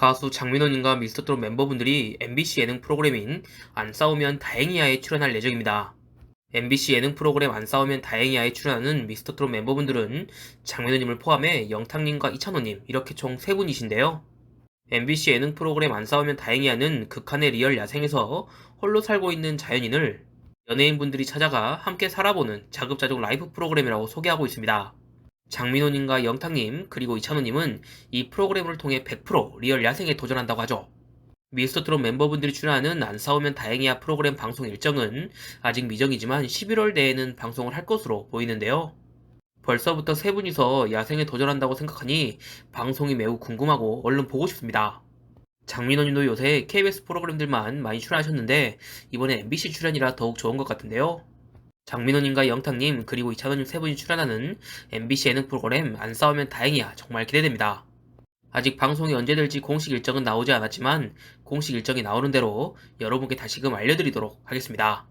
가수 장민호님과 미스터트롯 멤버분들이 MBC 예능 프로그램인 안 싸우면 다행이야에 출연할 예정입니다. MBC 예능 프로그램 안 싸우면 다행이야에 출연하는 미스터트롯 멤버분들은 장민호님을 포함해 영탁님과 이찬호님 이렇게 총 3분이신데요. MBC 예능 프로그램 안 싸우면 다행이야는 극한의 리얼 야생에서 홀로 살고 있는 자연인을 연예인분들이 찾아가 함께 살아보는 자급자족 라이프 프로그램이라고 소개하고 있습니다. 장민호님과 영탁님 그리고 이찬호님은 이 프로그램을 통해 100% 리얼 야생에 도전한다고 하죠. 미스터트롯 멤버분들이 출연하는 안 싸우면 다행이야 프로그램 방송 일정은 아직 미정이지만 11월 내에는 방송을 할 것으로 보이는데요. 벌써부터 세 분이서 야생에 도전한다고 생각하니 방송이 매우 궁금하고 얼른 보고 싶습니다. 장민호님도 요새 KBS 프로그램들만 많이 출연하셨는데 이번에 MBC 출연이라 더욱 좋은 것 같은데요. 장민호님과 영탁님 그리고 이찬호님 세 분이 출연하는 MBC 예능 프로그램 안 싸우면 다행이야 정말 기대됩니다. 아직 방송이 언제 될지 공식 일정은 나오지 않았지만 공식 일정이 나오는 대로 여러분께 다시금 알려드리도록 하겠습니다.